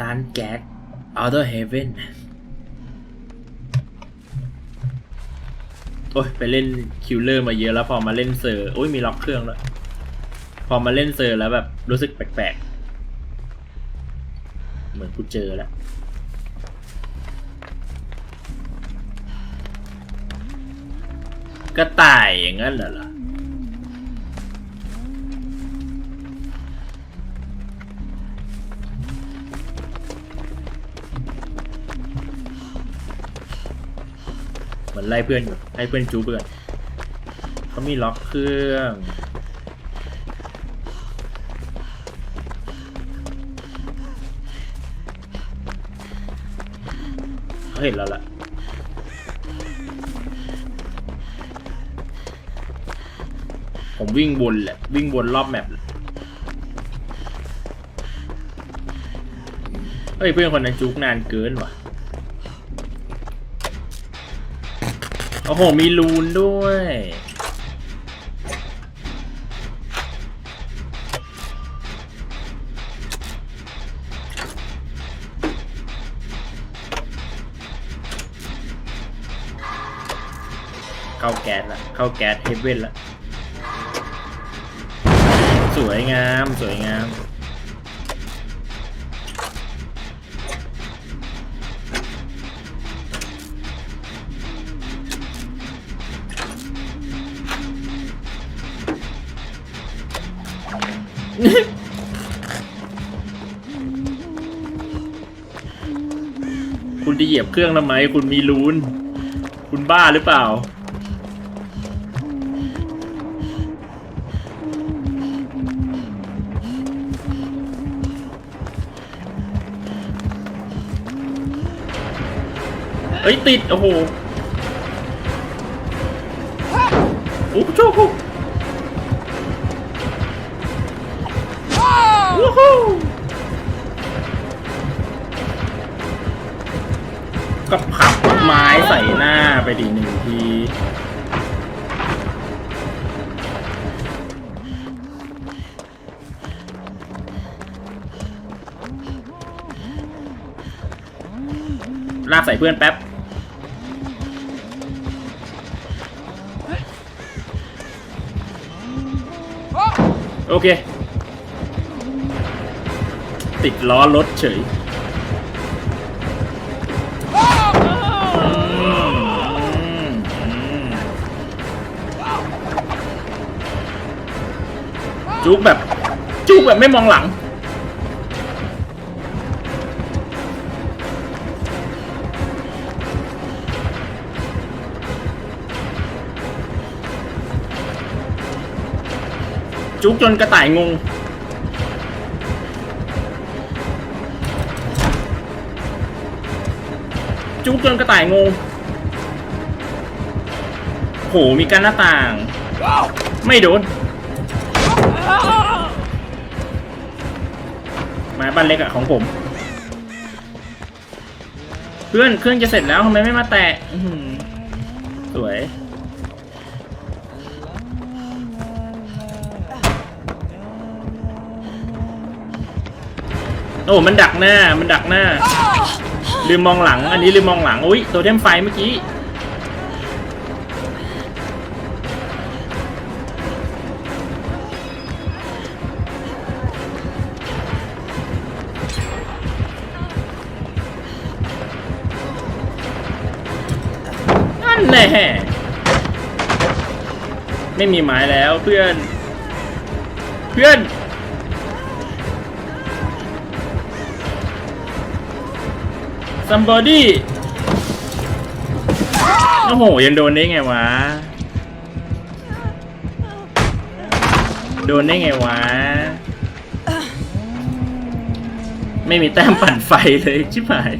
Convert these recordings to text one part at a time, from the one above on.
ร้านแก๊ส Outer Heaven โอ้ยไปเล่นคิวเลอร์มาเยอะแล้วพอมาเล่นเซอร์โอ้ยมีล็อกเครื่องแล้ว พอมาเล่นเซอร์แล้วแบบรู้สึกแปลกๆ เหมือนกูเจอแล้วกระต่ายอย่างนั้นเหรอ ไล่เพื่อนอยู่ให้เพื่อนจูเพื่อนเขามีล็อกเครื่องเขาเห็นแล้วล่ะผมวิ่งวนแหละวิ่งวนรอบแมปเลยเฮ้ยเพื่อนคนนั้นจุกนานเกินว่ะ โอ้โห มีรูนด้วย เข้าแก๊สละเข้าแก๊สเฮเว่นละ สวยงาม สวยงาม คุณจะเหยียบเครื่องทำไม คุณมีรูน คุณบ้าหรือเปล่า เฮ้ย ติด โอ้โห โอ้โชค ก็ผับไม้ใส่หน้าไปดีหนึ่งทีลากใส่เพื่อนแป๊บ โอเค ติดล้อรถเฉยจุกแบบจุกแบบไม่มองหลัง จุกจนกระต่ายงง จุกจนกระต่ายงงโหมีการหน้าต่าง ไม่โดนมาบ้านเล็กอะของผม เพื่อนเครื่องจะเสร็จแล้วทำไมไม่มาแตะสวยโอ้มันดักหน้า มันดักหน้า ลืมมองหลัง อันนี้ลืมมองหลัง อุ้ยโตัวเทมไฟเมื่อกี้ นั่นแน่ไม่มีไม้แล้วเพื่อน เพื่อน somebody โอ้โห ยังโดนได้ไงวะ โดนได้ไงวะ ไม่มีแต้มปั่นไฟเลยชิบหาย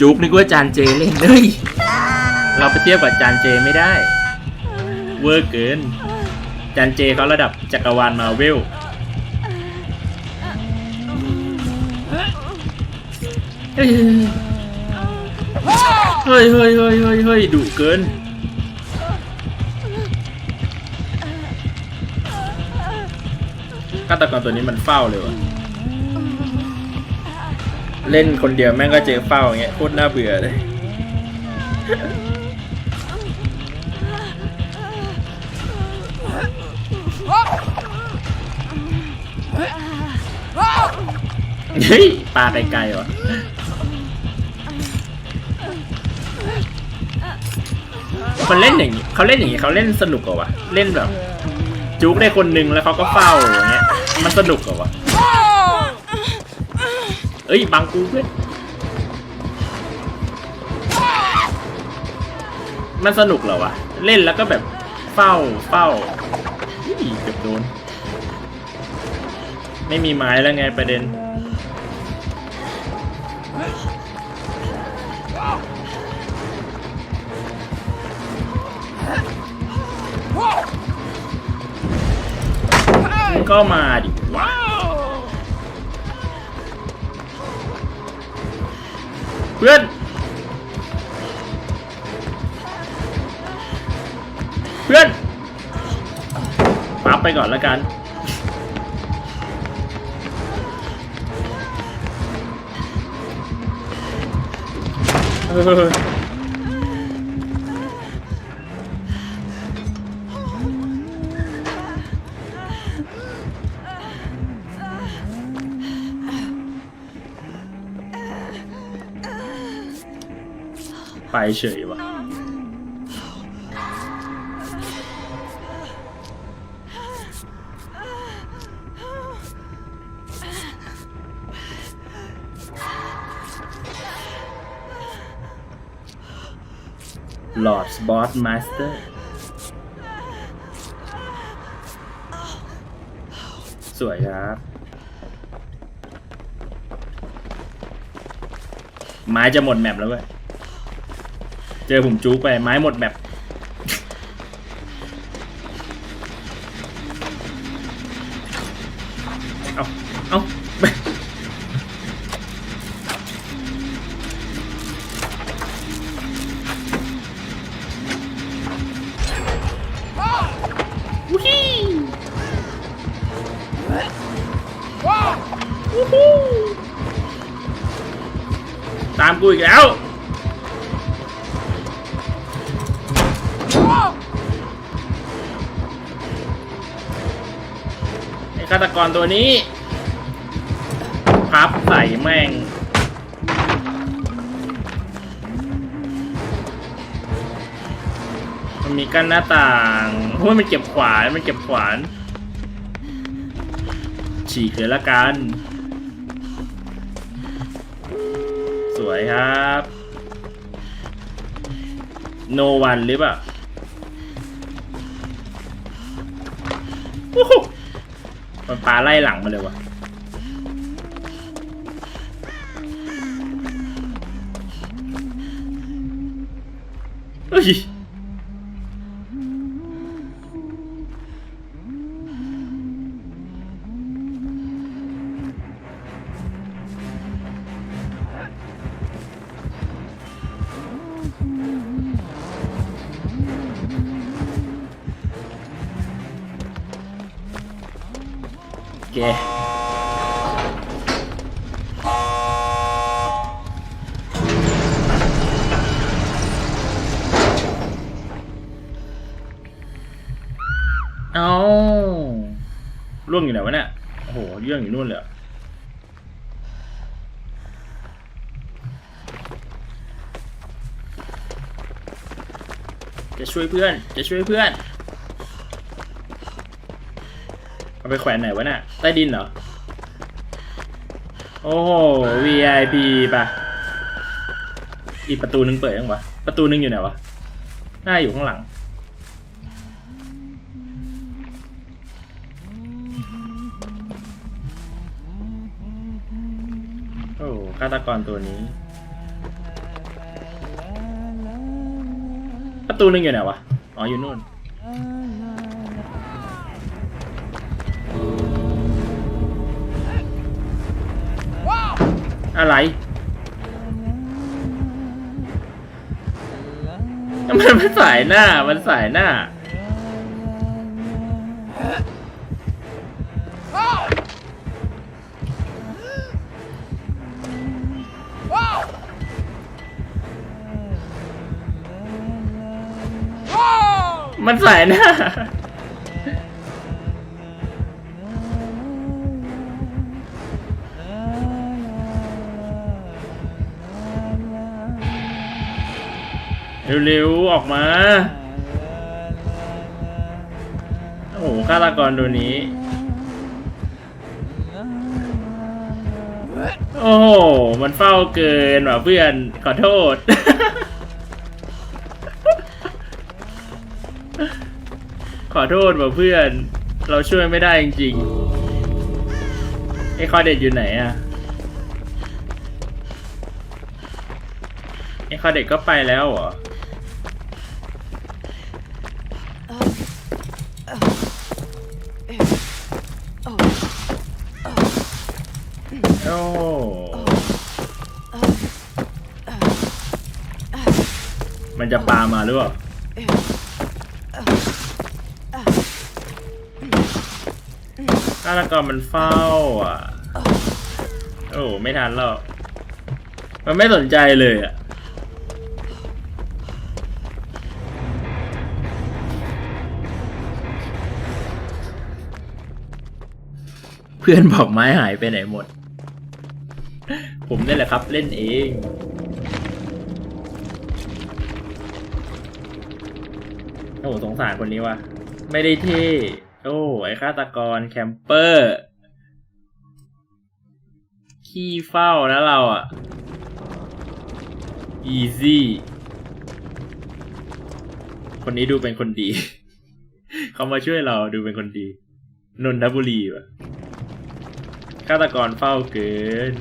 จุกนึกว่าจานเจเล่นเฮ้ยเราไปเทียบกับจานเจไม่ได้ เวอร์เกิน จานเจเขาระดับจักรวาลมาเวล เฮ้ยเฮ้ยเฮ้ยเฮ้ยเฮ้ยดุเกิน ฆาตกรตัวนี้มันเฝ้าเลยวะเล่นคนเดียวแม่งก็เจอเฝ้าอย่างเงี้ยโคตรน่าเบื่อเลย เฮ้ยปลาไกลๆวะ มันเล่นอย่างนี้เขาเล่นอย่างนี้เขาเล่นสนุกเหรอวะเล่นแบบ จุกได้คนหนึงแล้วเขาก็เฝ้าอย่างเงี้ย มันสนุกเหรอวะเอ้ยบังกูเพื่อนมันสนุกเหรอวะ เล่นแล้วก็แบบเฝ้าเฝ้าอี้เกือบโดน ไม่มีไม้แล้วไงประเด็น ก็มาดิวะเพื่อนเพื่อนปั๊บไปก่อนแล้วกันเออ ไปเฉยว่ะลอร์ดบอสมาสเตอร์สวยครับ ไม้จะหมดแมปแล้วเว้ย เจอผมจู๊ไปไม้หมดแบบ เอาเอาไปวู้ฮี่วู้ฮู้ตามกูอีกแล้ว ฆาตกรตัวนี้พับใส่แม่ง มันมีกั้นหน้าต่างโอ้ยมันเก็บขวาน มันเก็บขวาน ฉีกเลยละกัน สวยครับ โนวันหรือเปล่าโอ้โห มันปลาไล่หลังมาเลยวะเฮ้ย แกเอาล่วงอยู่ไหนวะเนี่ย โอ้โหเรื่องอยู่นู่นเลยจะช่วยเพื่อน จะช่วยเพื่อน ไปแขวนไหนวะน่ะใต้ดินเหรอ โอ้โห VIP ป่ะ อีกประตูนึงเปิดยังวะ ประตูนึงอยู่ไหนวะน่าอยู่ข้างหลัง โอ้ฆาตกรตัวนี้ ประตูนึงอยู่ไหนวะ อ๋ออยู่นู่น อะไรมันไม่สายหน้า มันสายหน้า มันสายหน้า เร็วๆ ออกมา โอ้โหฆาตกรตัวนี้ โอ้โห มันเฝ้าเกินว่ะเพื่อน ขอโทษ ขอโทษว่ะเพื่อน เราช่วยไม่ได้จริงๆไอ้คอเด็ดอยู่ไหนอะไอ้คอเด็ดก็ไปแล้วเหรอ จะปามาหรือเปล่าฆาตกรมันเฝ้าอะ โอ้ไม่ทันหรอกมันไม่สนใจเลยอะเพื่อนบอกไม้หายไปไหนหมด ผมนี่แหละครับเล่นเอง โอ้สงสารคนนี้ว่ะ ไม่ได้เท่โอ้ไอฆาตกรแคมเปอร์ ขี้เฝ้านะเราอะ อีซี่คนนี้ดูเป็นคนดี เขามาช่วยเราดูเป็นคนดี นนทบุรีว่ะฆาตกรเฝ้าเกิน